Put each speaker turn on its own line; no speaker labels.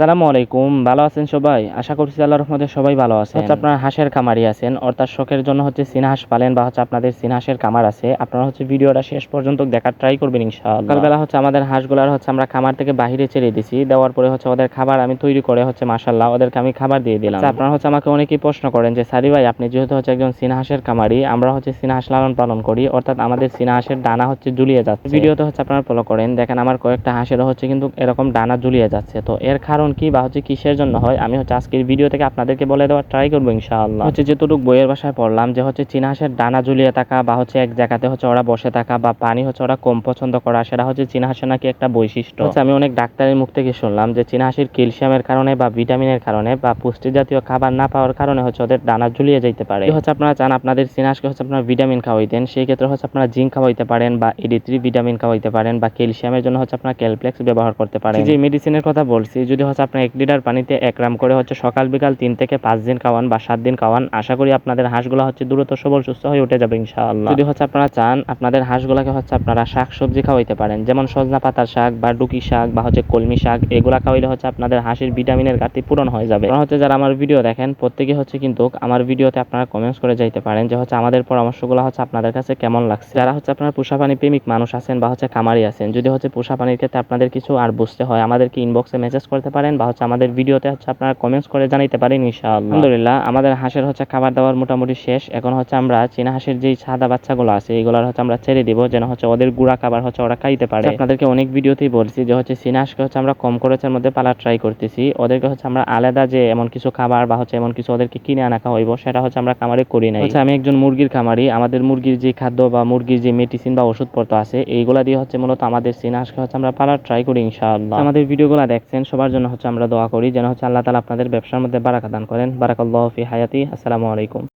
আসসালামু আলাইকুম ভালো আছেন সবাই? আশা করছি আল্লাহ রহমতে সবাই ভালো আছে হচ্ছে আপনার হাঁসের খামারি আছেন অর্থাৎ শখের জন্য হচ্ছে চীনা হাঁস পালেন বা হচ্ছে আপনাদের চীনা হাঁসের খামার আছে। আপনারা হচ্ছে ভিডিওটা শেষ পর্যন্ত দেখার ট্রাই করবেন ইনশাআল্লাহ। সকালবেলা হচ্ছে আমাদের হাঁসগুলার হচ্ছে আমরা খামার থেকে বাইরে ছেড়ে দিছি দেওয়ার পরে হচ্ছে ওদের খাবার আমি তৈরি করে হচ্ছে মাসাল্লাহ ওদেরকে আমি খাবার দিয়ে দিলাম। আচ্ছা, আপনারা হচ্ছে আমাকে অনেকেই প্রশ্ন করেন যে সারি ভাই আপনি যেহেতু হচ্ছে একজন চীনা হাঁসের খামারি আমরা হচ্ছে চীনা হাঁস লালন পালন করি অর্থাৎ আমাদের চীনা হাঁসের ডানা হচ্ছে ঝুলিয়ে যাচ্ছে। ভিডিওতে হচ্ছে আপনারা ফলো করেন দেখেন আমার কয়েকটা হাঁসেরও হচ্ছে কিন্তু এরকম ডানা ঝুলিয়ে যাচ্ছে। তো এর কারণ কি বা হচ্ছে কিসের জন্য হয় আমি হচ্ছে আজকের ভিডিও থেকে আপনাদেরকে বলে দেওয়ার ট্রাই করব ইনশাআল্লাহ। হচ্ছে যেটুকু বইয়ের ভাষায় পড়লাম যে হচ্ছে চীনা হাঁসের ডানা ঝুলিয়ে থাকা বা হচ্ছে এক জায়গাতে হচ্ছে ওরা বসে থাকা বা পানি হচ্ছে ওরা কম পছন্দ করা সেটা হচ্ছে চীনা হাঁসের নাকি একটা বৈশিষ্ট্য। হচ্ছে আমি অনেক ডাক্তারের মুখ থেকে শুনলাম যে চীনা হাঁসের ক্যালসিয়ামের কারণে বা ভিটামিনের কারণে বা পুষ্টি জাতীয় খাবার না পাওয়ার কারণে হচ্ছে ওদের ডানা ঝুলিয়ে যাইতে পারে। হচ্ছে আপনারা চান আপনাদের চীনা হাঁসকে হচ্ছে আপনারা ভিটামিন খাওয়াইতেন সেই ক্ষেত্রে হচ্ছে আপনারা জিঙ্ক খাওয়াইতে পারেন বা এডি থ্রি ভিটামিন খাওয়াইতে পারেন বা ক্যালসিয়ামের জন্য হচ্ছে আপনারা ক্যালপ্লেক্স ব্যবহার করতে পারেন। যে মেডিসিনের কথা বলছি যদি হচ্ছে আপনার এক লিটার পানিতে এক গ্রাম করে হচ্ছে সকাল বিকাল তিন থেকে পাঁচ দিন খাওয়ান বা সাত দিন খাওয়ান। আশা করি আপনাদের হাঁসগুলো হচ্ছে দ্রুত সবল, সুস্থ হয়ে উঠে যাবে ইনশাআল্লাহ। যদি হচ্ছে আপনারা চান, আপনাদের হাঁসগুলোকে হচ্ছে আপনারা শাক সবজি খাওয়াইতে পারেন। যেমন সজনা পাতার শাক বা ডুকি শাক বা হচ্ছে কলমি শাক, এগুলা খাওয়াইলে হচ্ছে আপনাদের হাঁসের ভিটামিনের ঘাটতি পূরণ হয়ে যাবে। হচ্ছে যারা আমার ভিডিও দেখেন, প্রত্যেকে হচ্ছে কিন্তু আমার ভিডিওতে আপনারা কমেন্টস করে যাইতে পারেন যে হচ্ছে আমাদের পরামর্শগুলো হচ্ছে আপনাদের কাছে কেমন লাগছে। যারা হচ্ছে আপনার পোষা পানি প্রেমিক মানুষ আছেন বা হচ্ছে খামারি আছেন, যদি হচ্ছে পোষা পানির ক্ষেত্রে আপনাদের কিছু আর বুঝতে হয়, আমাদেরকে ইনবক্সে মেসেজ করতে পারেন। বা হচ্ছে আমাদের ভিডিওতে হচ্ছে আপনারা কমেন্টস করে জানাইতে পারেন ইনশাআল্লাহ। আলহামদুলিল্লাহ আমাদের হাঁসের হচ্ছে খাবার দাবার মোটামুটি শেষ। এখন হচ্ছে আমরা চীনা হাঁসের যেই সাদা বাচ্চাগুলো আছে এগুলোর হচ্ছে আমরা ছেড়ে দিব যেন হচ্ছে ওদের গুঁড়া খাবার হচ্ছে ওরা খাইতে পারে। আপনাদেরকে অনেক ভিডিওতেই বলছি যে হচ্ছে চীনা হাঁসকে হচ্ছে আমরা কম খরচের মধ্যে পালা ট্রাই করতেছি। ওদেরকে হচ্ছে আমরা আলাদা যে এমন কিছু খাবার বা হচ্ছে এমন কিছু ওদেরকে কিনে আনা খাওয়াইবো সেটা হচ্ছে আমরা খামারে করি নাই। হচ্ছে আমি একজন মুরগির খামারি। আমাদের মুরগির যে খাদ্য বা মুরগির যে মেডিসিন বা ওষুধপত্র আছে এইগুলা দিয়ে হচ্ছে মূলত আমাদের চীনা হাঁসকে হচ্ছে আমরা পালা ট্রাই করি ইনশাআল্লাহ। আমাদের ভিডিওগুলো দেখছেন সবার জন্য হচ্ছে আমরা দোয়া করি, যেন হচ্ছে আল্লাহ তালা আপনাদের ব্যবসার মধ্যে বারাকা দান করেন। বারাকাল্লাহ ফি হায়াতি। আসসালামু আলাইকুম।